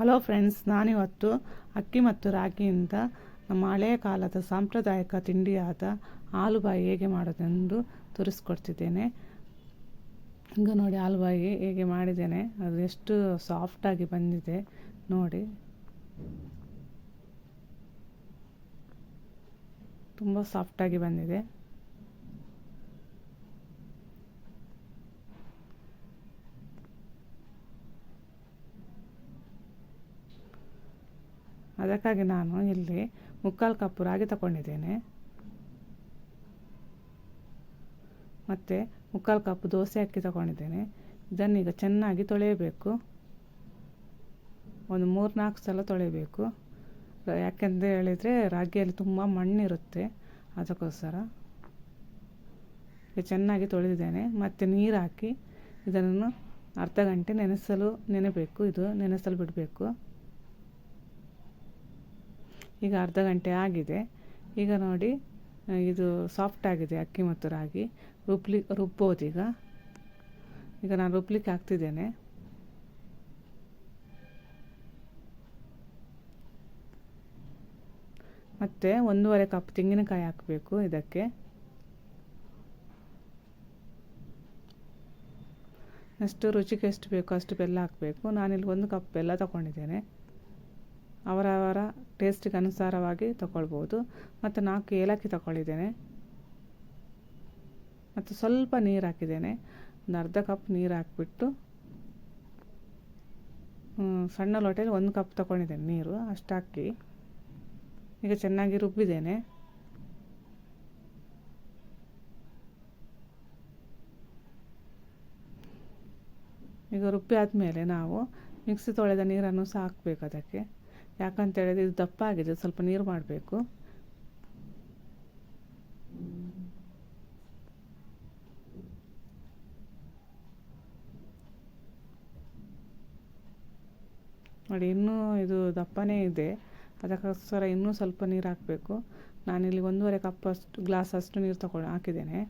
Hello friends ನಾನಿವತ್ತು ಅಕ್ಕಿ ಮತ್ತು ರಾಗಿಯಿಂದ ನಮ್ಮ ಹಳೆಯ ಕಾಲದ ಸಾಂಪ್ರದಾಯಿಕ ತಿಂಡಿಯಾದ ಆಲೂಬಾಯಿ ಹೇಗೆ ಮಾಡೋದೆಂದು ತೋರಿಸ್ಕೊಡ್ತಿದ್ದೇನೆ. ಈಗ ನೋಡಿ ಆಲೂಬಾಯಿ ಹೇಗೆ ಮಾಡಿದ್ದೇನೆ, ಅದು ಎಷ್ಟು ಸಾಫ್ಟಾಗಿ ಬಂದಿದೆ ನೋಡಿ. ತುಂಬ ಸಾಫ್ಟಾಗಿ ಬಂದಿದೆ. ಅದಕ್ಕಾಗಿ ನಾನು ಇಲ್ಲಿ ಮುಕ್ಕಾಲು ಕಪ್ಪು ರಾಗಿ ತಗೊಂಡಿದ್ದೇನೆ. ಮತ್ತು ಮುಕ್ಕಾಲು ಕಪ್ ದೋಸೆ ಅಕ್ಕಿ ತಗೊಂಡಿದ್ದೇನೆ. ಇದನ್ನೀಗ ಚೆನ್ನಾಗಿ ತೊಳೆಯಬೇಕು. ಒಂದು ಮೂರು ನಾಲ್ಕು ಸಲ ತೊಳೆಯಬೇಕು. ಯಾಕೆಂದರೆ ಹೇಳಿದರೆ ರಾಗಿಯಲ್ಲಿ ತುಂಬ ಮಣ್ಣಿರುತ್ತೆ. ಅದಕ್ಕೋಸ್ಕರ ಚೆನ್ನಾಗಿ ತೊಳೆದಿದ್ದೇನೆ. ಮತ್ತು ನೀರು ಹಾಕಿ ಇದನ್ನು ಅರ್ಧ ಗಂಟೆ ನೆನೆಸಲು ನೆನೆಬೇಕು. ಇದು ನೆನೆಸಲು ಬಿಡಬೇಕು. ಈಗ ಅರ್ಧ ಗಂಟೆ ಆಗಿದೆ. ಈಗ ನೋಡಿ ಇದು ಸಾಫ್ಟ್ ಆಗಿದೆ ಅಕ್ಕಿ ಮತ್ತು ರಾಗಿ. ರುಬ್ಲಿ, ರುಬ್ಬೋದು ಈಗ. ಈಗ ನಾನು ರುಬ್ಲಿಕ್ಕೆ ಹಾಕ್ತಿದ್ದೇನೆ. ಮತ್ತು ಒಂದೂವರೆ ಕಪ್ ತೆಂಗಿನಕಾಯಿ ಹಾಕಬೇಕು ಇದಕ್ಕೆ. ಎಷ್ಟು ರುಚಿಗೆ ಎಷ್ಟು ಬೇಕೋ ಅಷ್ಟು ಬೆಲ್ಲ ಹಾಕಬೇಕು. ನಾನಿಲ್ಲಿ ಒಂದು ಕಪ್ ಬೆಲ್ಲ ತಗೊಂಡಿದ್ದೇನೆ. ಅವರವರ ಟೇಸ್ಟಿಗೆ ಅನುಸಾರವಾಗಿ ತಗೊಳ್ಬೋದು. ಮತ್ತು ನಾಲ್ಕು ಏಲಕ್ಕಿ ತಗೊಳ್ಳಿದ್ದೇನೆ. ಮತ್ತು ಸ್ವಲ್ಪ ನೀರು ಹಾಕಿದ್ದೇನೆ. ಒಂದು ಅರ್ಧ ಕಪ್ ನೀರು ಹಾಕಿಬಿಟ್ಟು ಸಣ್ಣ ಲೋಟೆಯಲ್ಲಿ ಒಂದು ಕಪ್ ತಗೊಂಡಿದ್ದೇನೆ ನೀರು, ಅಷ್ಟು ಹಾಕಿ. ಈಗ ಚೆನ್ನಾಗಿ ರುಬ್ಬಿದ್ದೇನೆ. ಈಗ ರುಬ್ಬಿ ಆದಮೇಲೆ ನಾವು ಮಿಕ್ಸಿ ತೊಳೆದ ನೀರನ್ನು ಸಹ ಹಾಕಬೇಕು ಅದಕ್ಕೆ. ಯಾಕಂತ ಹೇಳಿದ್ರೆ ಇದು ದಪ್ಪ ಆಗಿದೆ ಸ್ವಲ್ಪ ನೀರು ಮಾಡಬೇಕು. ನೋಡಿ, ಇನ್ನೂ ಇದು ದಪ್ಪನೇ ಇದೆ. ಅದಕ್ಕೋಸ್ಕರ ಇನ್ನೂ ಸ್ವಲ್ಪ ನೀರು ಹಾಕಬೇಕು. ನಾನಿಲ್ಲಿ ಒಂದೂವರೆ ಕಪ್ಪಷ್ಟು ಗ್ಲಾಸ್ ಅಷ್ಟು ನೀರು ತಗೊಂಡು ಹಾಕಿದ್ದೇನೆ.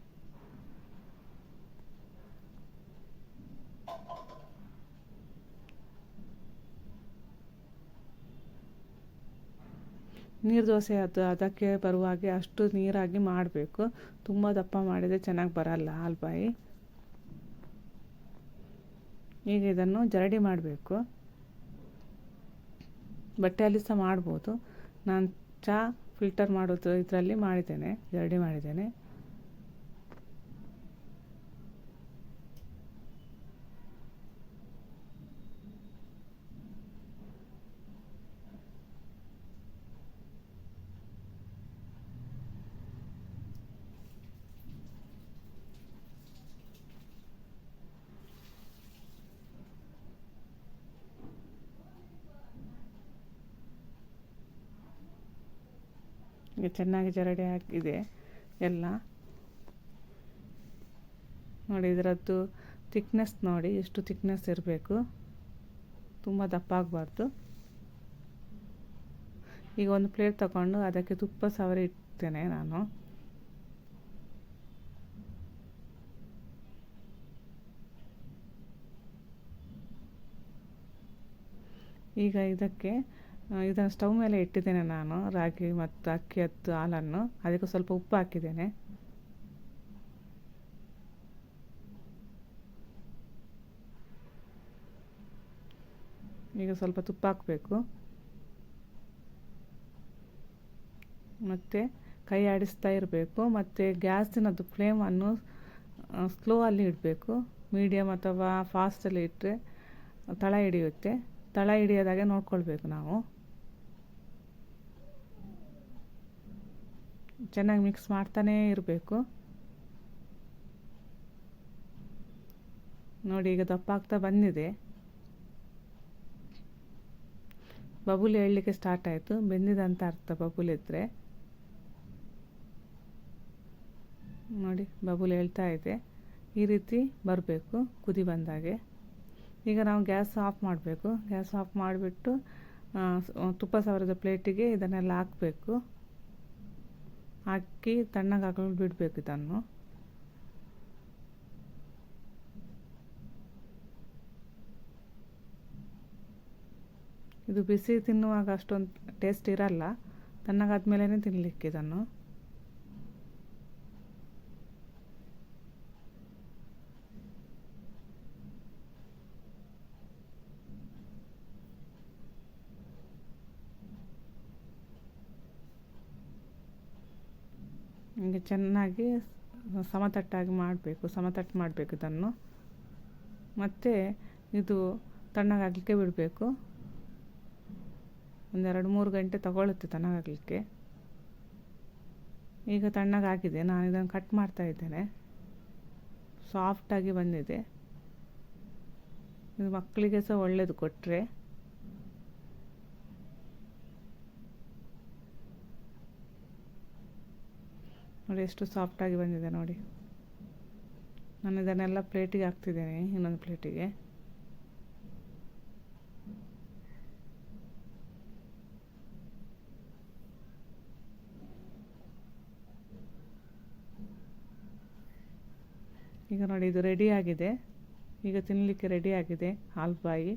ನೀರು ದೋಸೆ ಅದು ಅದಕ್ಕೆ ಬರುವಾಗೆ ಅಷ್ಟು ನೀರಾಗಿ ಮಾಡಬೇಕು. ತುಂಬ ದಪ್ಪ ಮಾಡಿದರೆ ಚೆನ್ನಾಗಿ ಬರಲ್ಲ ಹಾಲ್ಬಾಯಿ. ಈಗ ಇದನ್ನು ಜರಡಿ ಮಾಡಬೇಕು. ಬಟ್ಟೆಯಲ್ಲಿ ಸಹ ಮಾಡ್ಬೋದು. ನಾನು ಚಹಾ ಫಿಲ್ಟರ್ ಮಾಡೋದು ಇದರಲ್ಲಿ ಮಾಡಿದ್ದೇನೆ, ಜರಡಿ ಮಾಡಿದ್ದೇನೆ ಈಗ ಚೆನ್ನಾಗಿ ಜರಡಿ ಹಾಕಿದೆ. ಎಲ್ಲ. ನೋಡಿ, ಇದರದ್ದು ತಿಕ್ನೆಸ್ ನೋಡಿ, ಎಷ್ಟು ತಿಕ್ನೆಸ್ ಇರಬೇಕು. ತುಂಬ ದಪ್ಪ ಆಗಬಾರ್ದು. ಈಗ ಒಂದು ಪ್ಲೇಟ್ ತಗೊಂಡು ಅದಕ್ಕೆ ತುಪ್ಪ, ಸವರಿ ಇಡ್ತೇನೆ ನಾನು. ಈಗ ಇದಕ್ಕೆ ಇದನ್ನು ಸ್ಟವ್ ಮೇಲೆ ಇಟ್ಟಿದ್ದೇನೆ ನಾನು, ರಾಗಿ ಮತ್ತು ಅಕ್ಕಿ ಹತ್ತು ಹಾಲನ್ನು. ಅದಕ್ಕೆ ಸ್ವಲ್ಪ ಉಪ್ಪು ಹಾಕಿದ್ದೇನೆ. ಈಗ ಸ್ವಲ್ಪ ತುಪ್ಪ ಹಾಕಬೇಕು. ಮತ್ತು ಕೈ ಆಡಿಸ್ತಾ ಇರಬೇಕು. ಮತ್ತು ಗ್ಯಾಸಿನದು ಫ್ಲೇಮನ್ನು ಸ್ಲೋ ಅಲ್ಲಿ ಇಡಬೇಕು. ಮೀಡಿಯಮ್ ಅಥವಾ ಫಾಸ್ಟಲ್ಲಿ ಇಟ್ಟರೆ ತಳ ಹಿಡಿಯುತ್ತೆ. ತಳ ಹಿಡಿಯೋದಾಗೆ ನೋಡ್ಕೊಳ್ಬೇಕು ನಾವು. ಚೆನ್ನಾಗಿ ಮಿಕ್ಸ್ ಮಾಡ್ತಾನೇ ಇರಬೇಕು. ನೋಡಿ ಈಗ ದಪ್ಪ ಆಗ್ತಾ ಬಂದಿದೆ. ಬಬುಲ್ ಹೇಳಲಿಕ್ಕೆ ಸ್ಟಾರ್ಟ್ ಆಯಿತು. ಬೆಂದಿದಂತ ಅರ್ಥ ಬಬುಲ್ ಇದ್ದರೆ ನೋಡಿ ಬಬುಲ್ ಹೇಳ್ತಾ ಇದೆ. ಈ ರೀತಿ ಬರಬೇಕು ಕುದಿ ಬಂದಾಗೆ. ಈಗ ನಾವು ಗ್ಯಾಸ್ ಆಫ್ ಮಾಡಬೇಕು. ಗ್ಯಾಸ್ ಆಫ್ ಮಾಡಿಬಿಟ್ಟು ತುಪ್ಪ ಸಾವಿರದ ಪ್ಲೇಟಿಗೆ ಇದನ್ನೆಲ್ಲ ಹಾಕಬೇಕು. ಹಾಕಿ ತಣ್ಣಗೆ ಬಿಡಬೇಕು ಇದನ್ನು. ಇದು ಬಿಸಿ ತಿನ್ನುವಾಗ ಅಷ್ಟೊಂದು ಟೇಸ್ಟ್ ಇರಲ್ಲ. ತಣ್ಣಗಾದ ಮೇಲೇ ತಿನ್ನಲಿಕ್ಕೆ ಇದನ್ನು. ಹಿಂಗೆ ಚೆನ್ನಾಗಿ ಸಮತಟ್ಟಾಗಿ ಮಾಡಬೇಕು, ಸಮತಟ್ಟು ಮಾಡಬೇಕು ಇದನ್ನು. ಮತ್ತು ಇದು ತಣ್ಣಗಾಗಲಿಕ್ಕೆ ಬಿಡಬೇಕು. ಒಂದೆರಡು ಮೂರು ಗಂಟೆ ತಗೊಳ್ಳುತ್ತೆ ತಣ್ಣಗಾಗಲಿಕ್ಕೆ. ಈಗ ತಣ್ಣಗಾಗಿದೆ, ನಾನು ಇದನ್ನು ಕಟ್ ಮಾಡ್ತಾ ಇದ್ದೇನೆ. ಸಾಫ್ಟಾಗಿ ಬಂದಿದೆ. ಇದು ಮಕ್ಕಳಿಗೆ ಸಹ ಒಳ್ಳೆಯದು ಕೊಟ್ಟರೆ ನೋಡಿ ಎಷ್ಟು ಸಾಫ್ಟಾಗಿ ಬಂದಿದೆ ನೋಡಿ. ನಾನು ಇದನ್ನೆಲ್ಲ ಪ್ಲೇಟಿಗೆ ಹಾಕ್ತಿದ್ದೇನೆ, ಇನ್ನೊಂದು ಪ್ಲೇಟಿಗೆ. ಈಗ ನೋಡಿ ಇದು ರೆಡಿ ಆಗಿದೆ. ಈಗ ತಿನ್ನಲಿಕ್ಕೆ ರೆಡಿ ಆಗಿದೆ ಹಾಲು ಬಾಯಿ